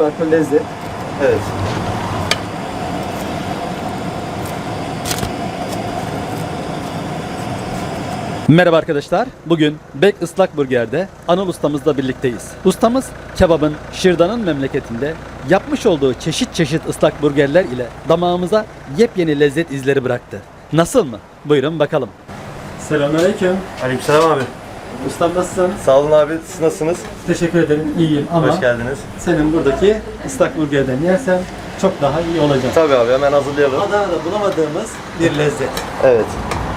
farklı lezzet. Evet. Merhaba arkadaşlar. Bugün Bek Islak Burger'de Anıl ustamızla birlikteyiz. Ustamız kebabın Şırdan'ın memleketinde yapmış olduğu çeşit çeşit ıslak burgerler ile damağımıza yepyeni lezzet izleri bıraktı. Nasıl mı? Buyurun bakalım. Selamünaleyküm. Aleykümselam abi. Ustam nasılsın? Sağ olun abi. Siz nasılsınız? Teşekkür ederim. İyiyim ama Hoş geldiniz. senin buradaki ıslak burgerden yersen çok daha iyi olacak. Tabii abi hemen hazırlayalım. Adana'da bulamadığımız bir lezzet. Evet.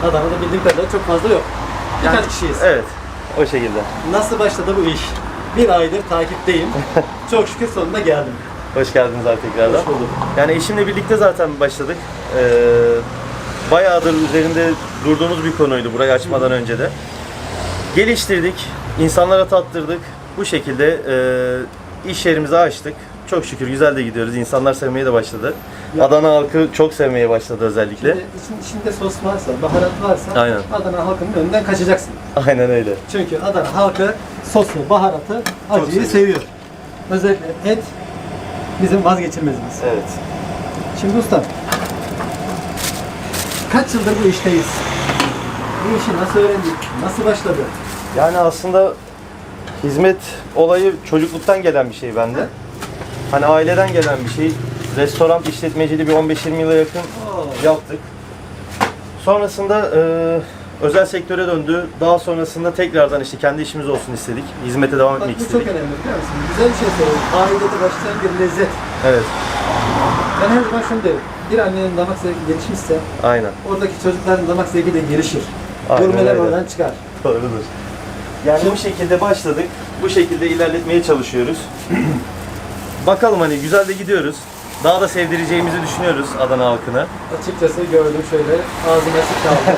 Adana'da bildiğim kadarıyla çok fazla yok. Birkaç kişiyiz. Evet. O şekilde. Nasıl başladı bu iş? Bir aydır takipteyim. çok şükür sonunda geldim. Hoş geldiniz abi tekrardan. Hoş bulduk. Yani eşimle birlikte zaten başladık. Ee, bayağıdır üzerinde durduğumuz bir konuydu burayı açmadan önce de. Geliştirdik, insanlara tattırdık. Bu şekilde e, iş yerimizi açtık. Çok şükür güzel de gidiyoruz. İnsanlar sevmeye de başladı. Ya- Adana halkı çok sevmeye başladı özellikle. Şimdi için, içinde sos varsa, baharat varsa Aynen. Adana halkının önünden kaçacaksın. Aynen öyle. Çünkü Adana halkı sosu, baharatı, acıyı seviyor. seviyor. Özellikle et bizim vazgeçilmezimiz. Evet. Şimdi usta, kaç yıldır bu işteyiz? Bu işi nasıl öğrendik? Nasıl başladı? Yani aslında hizmet olayı çocukluktan gelen bir şey bende. Hani aileden gelen bir şey. Restoran işletmeciliği bir 15-20 yıla yakın yaptık. Sonrasında e, özel sektöre döndü. Daha sonrasında tekrardan işte kendi işimiz olsun istedik. Hizmete devam Bak etmek bu çok istedik. önemli biliyor musun? Güzel bir şey söyledin. Ailede başlayan bir lezzet. Evet, Ben her zaman şunu derim. Bir annenin damak zevki gelişmişse aynen. oradaki çocukların damak zevki de gelişir. Aynen Gurmeler öyle. oradan çıkar. Doğrudur. Yani bu şekilde başladık. Bu şekilde ilerletmeye çalışıyoruz. Bakalım hani güzel de gidiyoruz. Daha da sevdireceğimizi düşünüyoruz Adana halkına. Açıkçası gördüm şöyle ağzıma açık kaldı.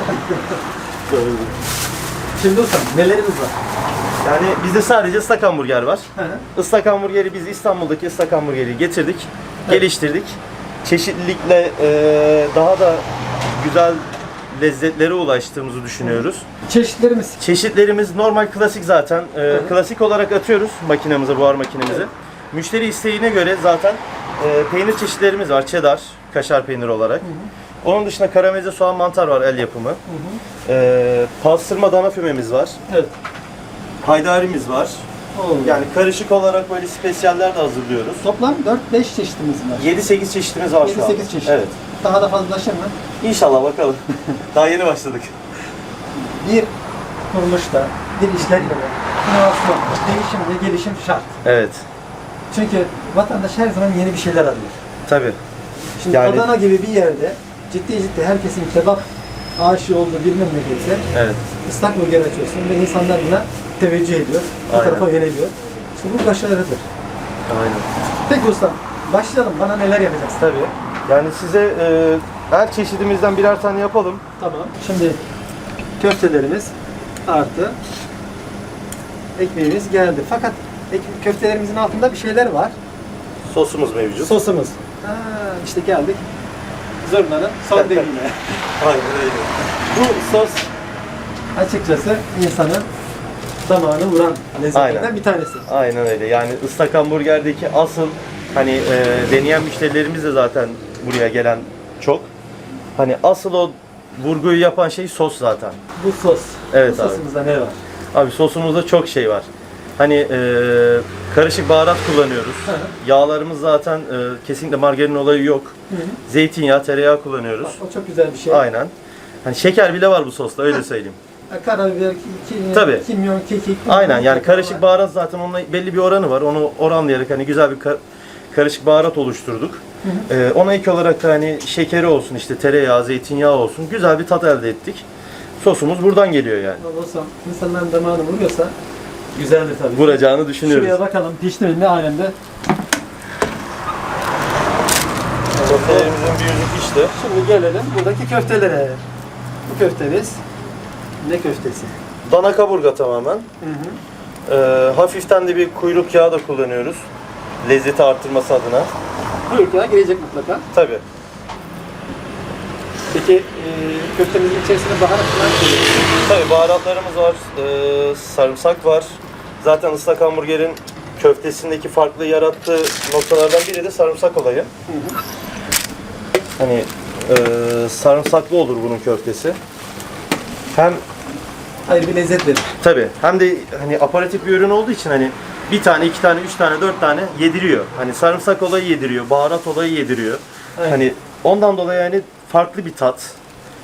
Şimdi ustam nelerimiz var? Yani bizde sadece ıslak hamburger var. Hı hı. Islak hamburgeri biz İstanbul'daki ıslak hamburgeri getirdik, geliştirdik. Çeşitlilikle eee, daha da güzel lezzetlere ulaştığımızı düşünüyoruz. Çeşitlerimiz. Çeşitlerimiz normal klasik zaten. Hı. klasik olarak atıyoruz makinemize, buhar makinemize. Müşteri isteğine göre zaten eee, peynir çeşitlerimiz var. Cheddar, kaşar peyniri olarak. Onun dışında karamelize soğan mantar var el yapımı. Eee pastırma dana fümemiz var. Evet. Haydarimiz var. Oo. Yani karışık olarak böyle spesiyeller de hazırlıyoruz. Toplam 4-5 çeşitimiz var. 7-8 çeşitimiz var şu an. 7-8 çeşit. Evet. Daha da fazlalaşır mı? İnşallah bakalım. Daha yeni başladık. Bir kuruluşta, bir işler yeri, inovasyon, değişim ve gelişim şart. Evet. Çünkü vatandaş her zaman yeni bir şeyler arıyor. Tabii. Şimdi Yani- Adana gibi bir yerde ciddi ciddi herkesin kebap aşığı olduğu bir memleketse Evet. ıslak burger açıyorsun ve insanlar buna teveccüh ediyor. Bu Aynen. tarafa yöneliyor. İşte bu başarıdır. Aynen. Peki ustam, başlayalım. Bana neler yapacaksın? Tabii. Yani size e, her çeşidimizden birer tane yapalım. Tamam. Şimdi köftelerimiz artı ekmeğimiz geldi. Fakat ek- köftelerimizin altında bir şeyler var. Sosumuz mevcut. Sosumuz. Ha, işte geldik. Zurnanın son deliğine. Aynen öyle. Bu sos açıkçası insanın damağını vuran lezzetlerden Aynen. bir tanesi. Aynen öyle. Yani ıslak hamburgerdeki asıl hani e, deneyen müşterilerimiz de zaten buraya gelen çok. Hani asıl o vurguyu yapan şey sos zaten. Bu sos. Evet Bu abi. sosumuzda ne var? Abi sosumuzda çok şey var. Hani e, karışık baharat kullanıyoruz. Yağlarımız zaten e, kesinlikle margarin olayı yok. Hı hı. Zeytinyağı, tereyağı kullanıyoruz. Bak, o çok güzel bir şey. Aynen. Hani şeker bile var bu sosta öyle söyleyeyim. Karabiber, ki- Tabii. kimyon, kekik. Aynen yani karışık var. baharat zaten onunla belli bir oranı var. Onu oranlayarak hani güzel bir kar- karışık baharat oluşturduk. Ee, ona ek olarak da hani şekeri olsun işte tereyağı, zeytinyağı olsun güzel bir tat elde ettik. Sosumuz buradan geliyor yani. Olsam insanların damağını vuruyorsa güzeldir tabii. Vuracağını düşünüyoruz. Şuraya bakalım pişti mi ne alemde. Köftelerimizin bir yüzü pişti. Şimdi gelelim buradaki köftelere. Bu köftemiz ne köftesi? Dana kaburga tamamen. Hı hı. Ee, hafiften de bir kuyruk yağı da kullanıyoruz. Lezzeti arttırması adına. Kuyruk yağı girecek mutlaka. Tabii. Peki e, köftemizin içerisine baharat falan koyuyoruz. Tabii baharatlarımız var, ee, sarımsak var. Zaten ıslak hamburgerin köftesindeki farklı yarattığı noktalardan biri de sarımsak olayı. Hani e, sarımsaklı olur bunun köftesi. Hem Ayrı bir lezzet verir. Tabii. Hem de hani aparatif bir ürün olduğu için hani bir tane, iki tane, üç tane, dört tane yediriyor. Hani sarımsak olayı yediriyor, baharat olayı yediriyor. Aynen. Hani ondan dolayı yani farklı bir tat.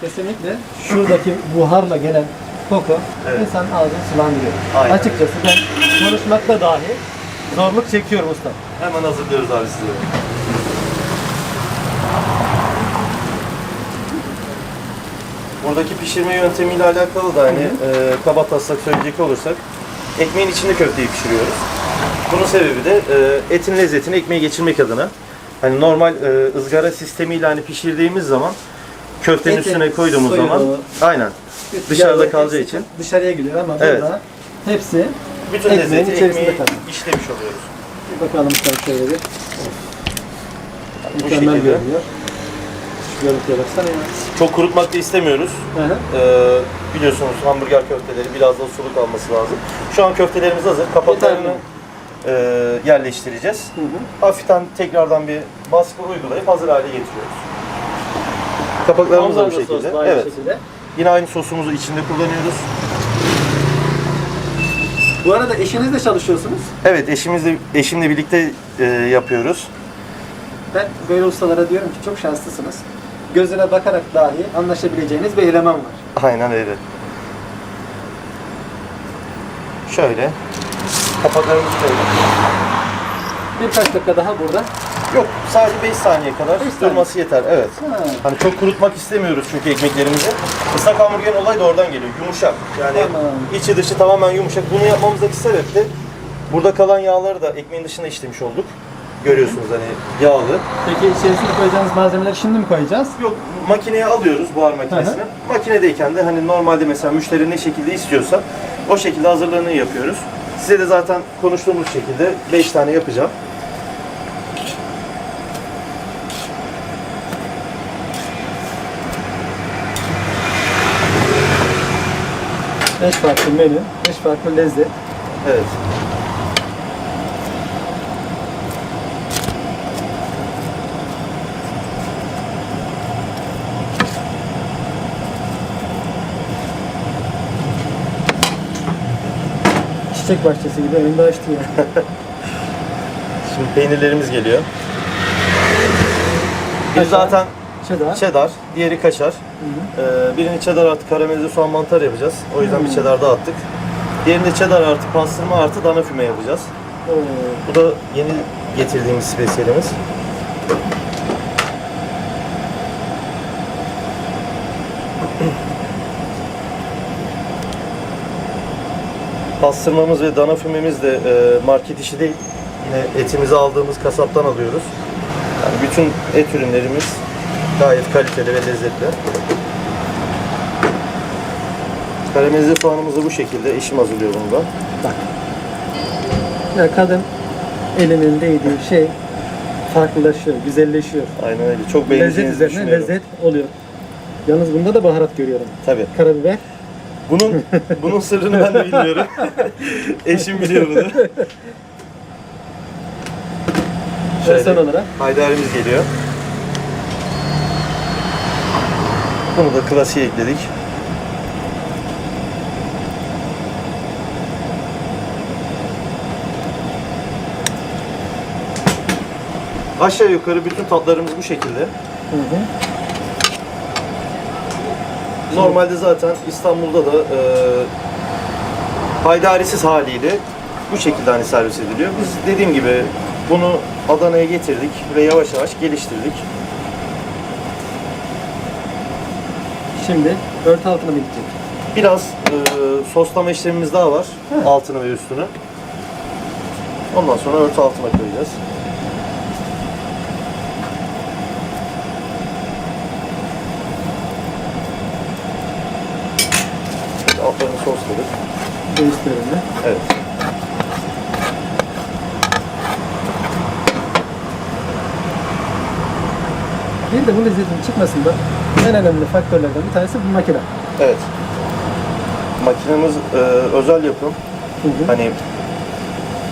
Kesinlikle şuradaki buharla gelen koku Evet. insanın ağzını sulandırıyor. Aynen. Açıkçası ben konuşmakta dahi zorluk çekiyorum usta. Hemen hazırlıyoruz abi size. Buradaki pişirme yöntemiyle alakalı da hani e, kaba taslak söyleyecek olursak ekmeğin içinde köfteyi pişiriyoruz. Bunun sebebi de e, etin lezzetini ekmeğe geçirmek adına. Hani normal e, ızgara sistemiyle hani pişirdiğimiz zaman köftenin Etin üstüne koyduğumuz suyunu, zaman aynen dışarıda kalacağı hepsi için dışarıya gidiyor ama Evet. burada hepsi bütün Ekmeğin lezzeti içerisinde ekmeğe kalıyor. işlemiş oluyoruz. bir bakalım usta şöyle bir Bu mükemmel şekilde. görünüyor. Şu görüntüye baksana ya. Çok kurutmak da istemiyoruz. Hı hı. Ee, biliyorsunuz hamburger köfteleri biraz da suluk alması lazım. Şu an köftelerimiz hazır. Kapaklarını e, yerleştireceğiz. Hı hı. Hafiften tekrardan bir baskı uygulayıp hazır hale getiriyoruz. Kapaklarımız da bu şekilde. sos Evet. şekilde. Yine aynı sosumuzu içinde kullanıyoruz. Bu arada eşinizle çalışıyorsunuz. Evet, eşimizle eşimle birlikte e, yapıyoruz. Ben böyle ustalara diyorum ki çok şanslısınız. Gözüne bakarak dahi anlaşabileceğiniz bir eleman var. Aynen öyle. Şöyle. Kapaklarımızı koyduk. Birkaç dakika daha burada. Yok, sadece 5 saniye kadar Beş durması yeter. Evet. Ha. Hani çok kurutmak istemiyoruz çünkü ekmeklerimizi. Islak hamburgerin olayı da oradan geliyor. Yumuşak. Yani Tamam. içi dışı tamamen yumuşak. Bunu yapmamızdaki sebep de burada kalan yağları da ekmeğin dışına işlemiş olduk. Görüyorsunuz hani yağlı. Peki içerisine koyacağınız malzemeleri şimdi mi koyacağız? Yok makineye alıyoruz buhar makinesine. Makinedeyken de hani normalde mesela müşteri ne şekilde istiyorsa o şekilde hazırlığını yapıyoruz. Size de zaten konuştuğumuz şekilde 5 tane yapacağım. Beş farklı menü, beş farklı lezzet. Evet. Çiçek bahçesi gibi önünde açtı ya. Şimdi peynirlerimiz geliyor. Bir Kaşar. zaten Cheddar. cheddar, diğeri kaşar. Ee, birini cheddar artı karamelize soğan mantar yapacağız. O yüzden bir cheddar daha attık. Diğerini cheddar artı pastırma artı dana füme yapacağız. Oo. Bu da yeni getirdiğimiz spesiyelimiz. Pastırmamız ve dana fümemiz de e, market işi değil. Yine etimizi aldığımız kasaptan alıyoruz. Yani bütün et ürünlerimiz gayet kaliteli ve lezzetli. Karamelize soğanımızı bu şekilde eşim hazırlıyor bunu da. Bak. Ya kadın elinin değdiği şey farklılaşıyor, güzelleşiyor. Aynen öyle. Çok Lezzet beğeneceğinizi üzerine düşünüyorum. lezzet oluyor. Yalnız bunda da baharat görüyorum. Tabii. Karabiber. Bunun bunun sırrını ben de bilmiyorum. Eşim biliyor bunu. Ve son olarak Haydarimiz geliyor. Bunu da klasiğe ekledik. Aşağı yukarı bütün tatlarımız bu şekilde. hı hı. Normalde zaten İstanbul'da da e, haydarisiz haliyle bu şekilde hani servis ediliyor. Biz dediğim gibi bunu Adana'ya getirdik ve yavaş yavaş geliştirdik. şimdi örtü altına mı gidecek? Biraz e, soslama işlemimiz daha var. Altını ve üstünü. Ondan sonra örtü altına koyacağız. Göğüslerinde. Evet. Bir de bu lezzetin çıkmasında en önemli faktörlerden bir tanesi bu makine. Evet. Makinemiz e, özel yapım. Hı hı. Hani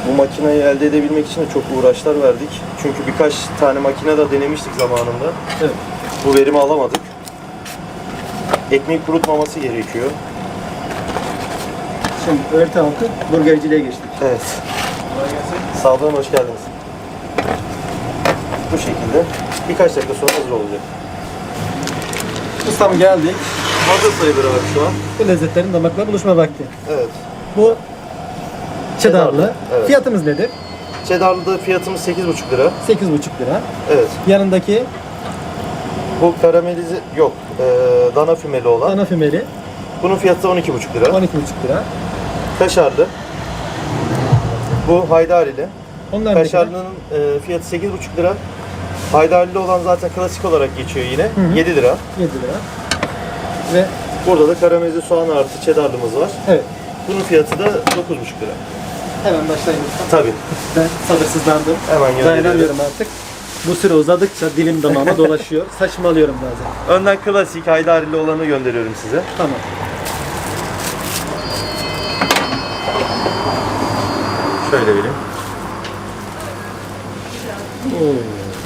Bu makineyi elde edebilmek için de çok uğraşlar verdik. Çünkü birkaç tane makine de denemiştik zamanında. Evet. Bu verimi alamadık. Ekmeği kurutmaması gerekiyor. Şimdi örtü altı burgerciliğe geçtik. Evet. Sağ olun, hoş geldiniz. Bu şekilde birkaç dakika sonra hazır olacak. Ustam geldik. Hazır sayılır abi şu an. Bu lezzetlerin damakla buluşma vakti. Evet. Bu çedarlı. Evet. Fiyatımız nedir? Cheddar'da fiyatımız 8,5 lira. 8,5 lira. Evet. Yanındaki Bu karamelize yok. Ee, dana fümeli olan. ana fümeli Bunun fiyatı 12,5 lira. 12,5 lira. Kaşarlı. Bu haydarili. Onlar Kaşarlının e, fiyatı 8,5 lira. Haydarili olan zaten klasik olarak geçiyor yine. hı. 7 lira. 7 lira. Ve Burada da karamelize soğan artı cheddarlımız var. evet. Bunun fiyatı da 9,5 lira. Hemen başlayalım. Tabii. Ben sabırsızlandım. Hemen. Dayanamıyorum artık. Bu süre uzadıkça dilim damağıma dolaşıyor. Saçmalıyorum bazen. Önden klasik haydarili olanı gönderiyorum size. Tamam. Şöyle vereyim. Oo.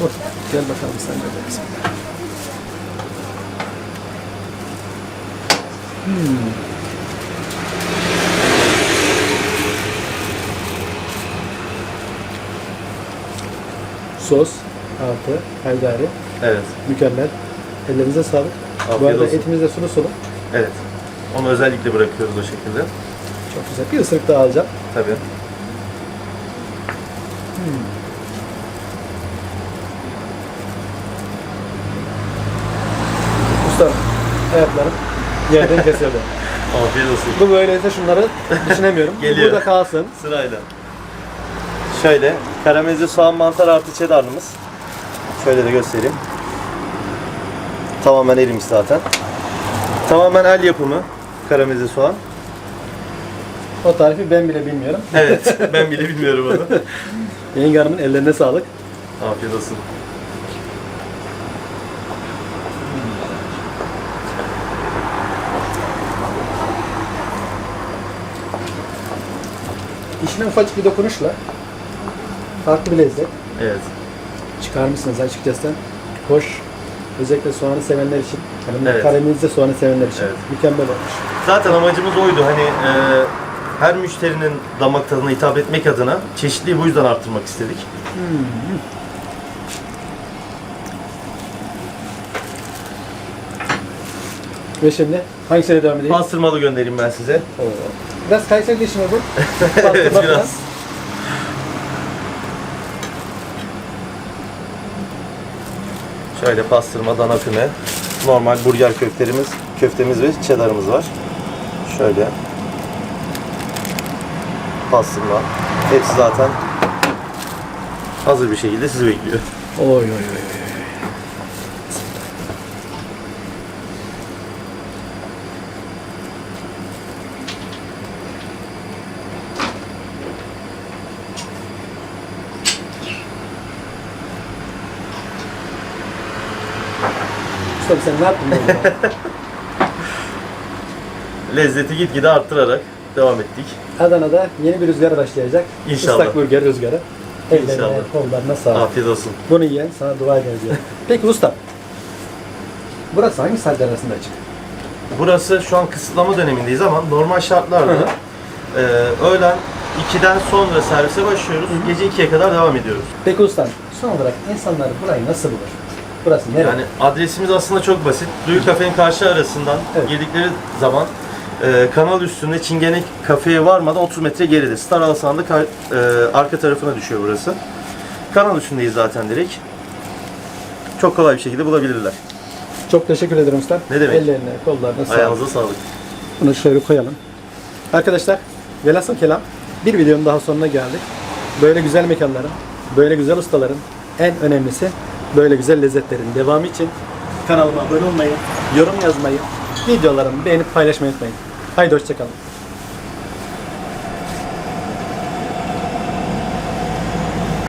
oh. Gel bakalım sen de bismillah. Hmm. Sos artı haydari Evet. mükemmel. Ellerinize sağlık. Bu Afiyet arada olsun. etimiz de sulu sulu. Evet. Onu özellikle bırakıyoruz o şekilde. Çok güzel. Bir ısırık daha alacağım. Tabii. Usta ayaklarım yerden kesildi. Afiyet olsun. Bu böyleyse şunları düşünemiyorum. Geliyor. burada kalsın. Sırayla. Şöyle karamelize soğan mantar artı cheddarlımız. Şöyle de göstereyim. Tamamen erimiş zaten. Tamamen el yapımı karamelize soğan. O tarifi ben bile bilmiyorum. Evet, ben bile bilmiyorum onu. Yenge Hanım'ın ellerine sağlık. Afiyet olsun. İşine ufacık bir dokunuşla farklı bir lezzet Evet. çıkarmışsınız açıkçası. Hoş. Özellikle soğanı sevenler için, hani Evet. karamelize soğanı sevenler için Evet. mükemmel olmuş. Zaten amacımız oydu. Hani e, her müşterinin damak tadına hitap etmek adına çeşitliliği bu yüzden arttırmak istedik. Ve şimdi hangisine devam edeyim? Pastırmalı göndereyim ben size. Oo. Biraz Kayseri işi mi bu? evet, biraz. Şöyle pastırma, dana füme, normal burger köftelerimiz, köftemiz ve cheddarımız var. Şöyle. Pastırma. Hepsi zaten hazır bir şekilde sizi bekliyor. Oy oy oy. oy. Usta sen ne yaptın böyle? Lezzeti gitgide arttırarak devam ettik. Adana'da yeni bir rüzgar başlayacak. İnşallah. Islak burger rüzgarı. Ellerine, İnşallah. kollarına sağlık. Afiyet olsun. Bunu yiyen sana dua diyor. Peki usta. Burası hangi saatler arasında açık? Burası şu an kısıtlama dönemindeyiz ama normal şartlarda e, öğlen 2'den sonra servise başlıyoruz. Gece 2'ye kadar devam ediyoruz. Peki usta son olarak insanlar burayı nasıl bulur? Burası nerede? Yani adresimiz aslında çok basit. Duyu Kafe'nin karşı arasından Evet. geldikleri zaman e, kanal üstünde Çingene Kafe'ye varmadan 30 metre geride. Star Alasan'da kar- e, arka tarafına düşüyor burası. Kanal üstündeyiz zaten direkt. Çok kolay bir şekilde bulabilirler. Çok teşekkür ederim usta. Ne demek? Ellerine, kollarına sağlık. Ayağınıza sağlık. Bunu şöyle koyalım. Arkadaşlar, velhasıl kelam bir videonun daha sonuna geldik. Böyle güzel mekanların, böyle güzel ustaların en önemlisi böyle güzel lezzetlerin devamı için kanalıma abone olmayı, yorum yazmayı, videolarımı beğenip paylaşmayı unutmayın. Haydi hoşçakalın.